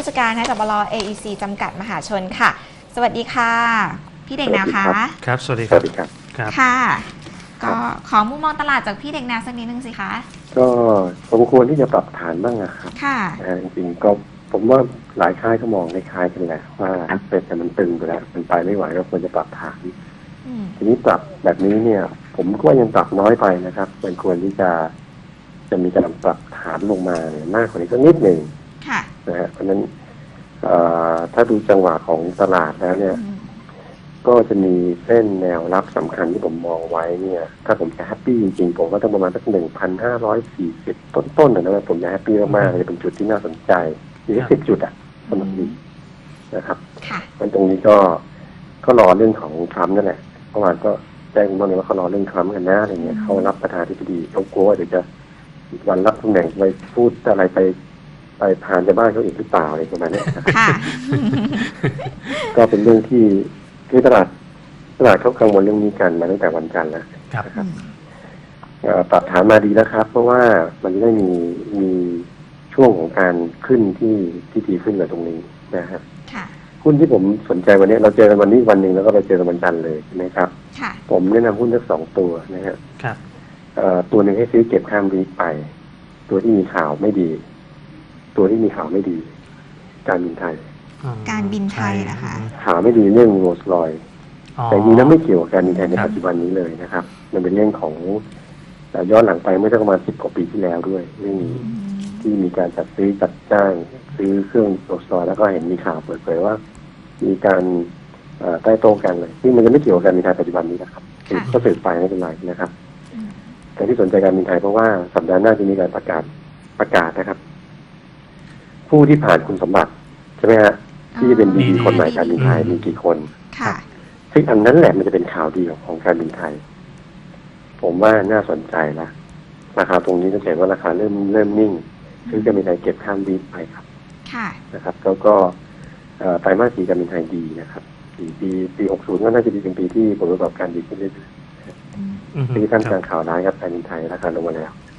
ผู้จัดการนะจากบล AEC จำกัดมหาชนค่ะ สวัสดีค่ะ พี่เด็กแนวคะครับ สวัสดีสครัวับ สดีครับ ครับ ค่ะ ก็ขอมุมมองตลาดจากพี่เด็กแนวสักนิดนึงสิคะก็สมควรที่จะปรับฐานบ้างอะครับค่ะ นะฮะจริงๆก็ผมว่าหลายค่ายก็มองในคล้ายๆกันแหละว่าเป็นแต่มันตึงไปแล้วมันไปไม่ไหวก็ควรจะปรับฐาน อืมทีนี้ปรับแบบนี้เนี่ย ผมก็ว่ายังปรับน้อยไปนะครับ มันควรที่จะ จะมีการปรับฐานลงมาเนี่ยมากกว่านี้สักนิดหนึ่งค่ะ นะฮะเพราะฉะนั้นเอ่อถ้าดูจังหวะของตลาดแล้วเนี่ยอืมก็จะมีเส้นแนวรับสำคัญที่ผมมองไว้เนี่ย ถ้าผมจะแฮปปี้จริงๆ ผมก็ต้องประมาณสักหนึ่งพันห้าร้อยสี่สิบต้นๆนะผมจะแฮปปี้มากๆเลยเป็นจุดที่น่าสนใจอีกสิบจุดอะกำลังดีนะครับค่ะมันตรงนี้ก็ก็รอเรื่องของทรัมป์นั่นแหละเมื่อวานก็แจ้งมาเลยว่าเขารอเรื่องทรัมป์กันนะอะไรเงี้ยเขารับประธานาธิบดีเขากลัวว่าเดี๋ยวจะอีกวันรับตำแหน่งไปพูดอะไรไป ไปผ่านจะบ้านเขาอีกหรือเปล่าอะไรประมาณเนี้ยนะครับค่ะ ก็เป็นเรื่องที่คือตลาดตลาดเขากังวลเรื่องนี้กันมาตั้งแต่วันจันทร์แล้วครับอืมเอ่อปรับฐานมาดีแล้วครับ เพราะว่ามันจะได้มีมีช่วงของการขึ้นที่ที่ดีขึ้นกว่าตรงนี้นะครับค่ะ หุ้นที่ผมสนใจวันนี้เราเจอกันวันนี้วันหนึ่งแล้วก็ไปเจอกันวันจันทร์เลยใช่ไหมครับ ค่ะ ผมแนะนำหุ้นทั้งสองตัวนะฮะครับ เอ่อตัวหนึ่งให้ซื้อเก็บข้ามวีคไป ตัวที่มีข่าวไม่ดี ตัวที่มีข่าวไม่ดี การบินไทยอืมการบินไทยนะคะข่าวไม่ดีเรื่องโรสลอยอ๋อแต่จริงๆแล้วไม่เกี่ยวกับการบินไทยในครับปัจจุบันนี้เลยนะครับ มันเป็นเรื่องของเอ่อย้อนหลังไปเมื่อสักประมาณสิบกว่าปีที่แล้วด้วย เรื่องนี้อืมที่มีการจัดซื้อจัดจ้างซื้อเครื่องโรสลอยแล้วก็เห็นมีข่าวเปิดเผยว่า มีการเอ่อใต้โต้กันเลยซึ่งมันจะไม่เกี่ยวกับการบินไทยปัจจุบันนี้นะครับค่ะก็สืบไปไม่เป็นไรนะครับอืมแต่ที่สนใจการบินไทยเพราะว่าสัปดาห์หน้าจะมีการประกาศประกาศนะครับ ผู้ที่ผ่านคุณสมบัติใช่ไหมฮะที่จะเป็นดีดีคนใหม่การบินไทยมีกี่คนค่ะ ซึ่งอันนั้นแหละมันจะเป็นข่าวดีของของการบินไทย ผมว่าน่าสนใจละราคาตรงนี้จะเห็นว่าราคาเริ่มเริ่มนิ่ง ซึ่งการบินไทยเก็บข้ามวีคไปครับ ค่ะ นะครับ แล้วก็เอ่อไตรมาสสี่การบินไทยดีนะครับปีปีปีหกศูนย์ก็น่าจะเป็นปีที่ผลประกอบการดีขึ้นเรื่อยอืมอืมๆที่ท่านคการับรข่าวร้ายครับการบินไทยราคาลงมาแล้วครับค่ะ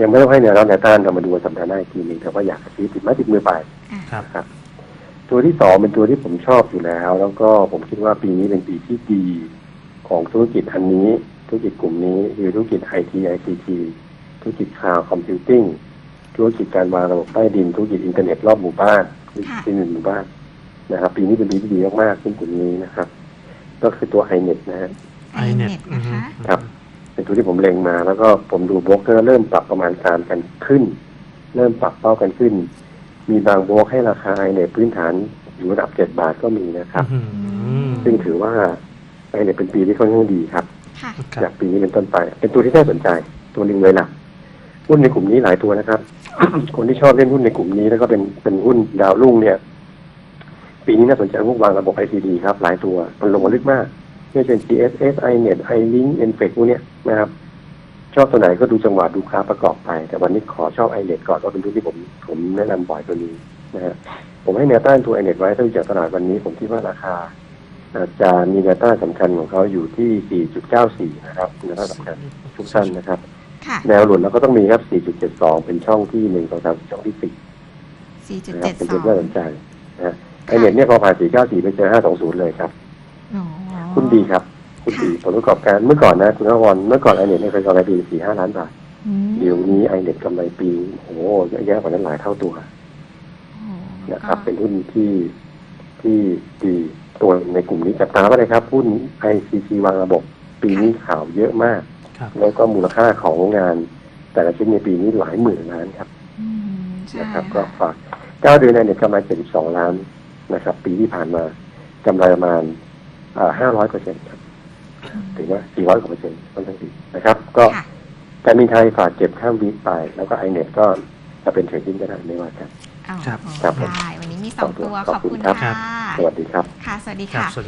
ยังไม่ต้องให้แนวรับแนวต้านเรามาดูวันสัปดาห์หน้าอีกทีหนึงแต่ว่าอยากจะซื้อติดไม้ติดมือไปอะครับ นะครับ ตัวที่สองเป็นตัวที่ผมชอบอยู่แล้ว แล้วก็ผมคิดว่าปีนี้เป็นปีที่ดีของธุรกิจอันนี้ธุรกิจกลุ่มนี้คือธุรกิจไอทีไอซีทีธุรกิจคลาวด์คอมพิวติ้งธุรกิจการวางระบบใต้ดินธุรกิจอินเทอร์เน็ตรอบหมู่บ้านที่หนึ่งหมู่บ้านนะครับ ปีนี้เป็นปีที่ดีมากๆซึ่งกลุ่มนี้นะครับ ก็คือตัวไอเน็ตนะฮะ ไอเน็ตนะคะ ครับ เป็นตัวที่ผมเล็งมา แล้วก็ผมดูบล็อกเกอร์เริ่มปรับประมาณการกันขึ้น เริ่มปรับเป้ากันขึ้น มีบางบล็อกให้ราคาไอเน็ตพื้นฐานอยู่ระดับเจ็ดบาทก็มีนะครับอืมซึ่งถือว่าไอเน็ตเป็นปีที่ค่อนข้างดีครับค่ะครัจาบกปีนี้เป็นต้นไป เป็นตัวที่น่าสนใจ ตัวหนึ่งเลยล่ะ หุ้นในกลุ่มนี้หลายตัวนะครับ คนที่ชอบเล่นหุ้นในกลุ่มนี้แล้วก็เป็นเป็นหุ้นดาวรุ่งเนี่ย ปีนี้น่าสนใจพวกวางระบบ ICD ครับ หลายตัวมันลงมาลึกมาก ไม่ใช่ GSS iNet iLink Enfect พวกเนี้ยนะครับชอบตัวไหนก็ดูจังหวะดูคราฟประกอบไป แต่วันนี้ขอชอบ iNet ก่อนก็เป็นตัวที่ผมผมแนะนำบ่อยตัวนี้นะฮะผมให้แนวต้านตัว iNet ไว้ถ้าดูจากตลาดวันนี้ผมคิดว่าราคาอาจจะมีแนวต้านสำคัญของเขาอยู่ที่ 4.94 นะครับแนวต้านสำคัญทุกท่านนะครับค่ะแนวหลุดเราก็ต้องมีครับ 4.72 เป็นช่องที่1 2 3ช่องที่4สี่จุดนะครัเจ็บดเป็นสจุอดงน่าสนใจนะฮะไอเน็ตเนี่ยพอผ่าน 494 ไปเจอ 520 เลยครับอ๋อ คุณดีครับ คุณดีผลประกอบการเมื่อก่อนนะคุณนวรเมื่อก่อนไอเน็ตเคยกำไรปี4 5ล้านบาทอืมเดี๋ยวนี้ไอเน็ตกำไรปีโอ้โหเยอะแยะกว่านั้นหลายเท่าตัวโอ้โหนะครับก็เป็นหุ้นที่ที่ดีตัวในกลุ่มนี้จับตาไว้เลยครับหุ้น ICT วางระบบ ปีนี้ข่าวเยอะมากครับแล้วก็มูลค่าของงาน แต่ละชิ้นในปีนี้หลายหมื่นล้านครับอืมใช่นะครับ ก็ฝากเก้าเดือนในเนี่ยกำไร72ล้านนะครับ ปีที่ผ่านมากำไรประมาณ ห้าร้อยเปอร์เซ็นต์ครับถือว่าสี่ร้อยกว่าเปอร์เซ็นต์ค่อนข้างดีนะครับ ก็ค่ะการบินไทยฝากเก็บข้ามวีคไป แล้วก็ไอเน็ตก็จะเป็นเทรดดิ้งก็ได้ไม่ว่ากันเอาครับครับได้วันนี้มีสองตัวขขออบบคุคุณณครับค่ะสวัสดีครับค่ะสวัสดีครับค่ะสวัสดี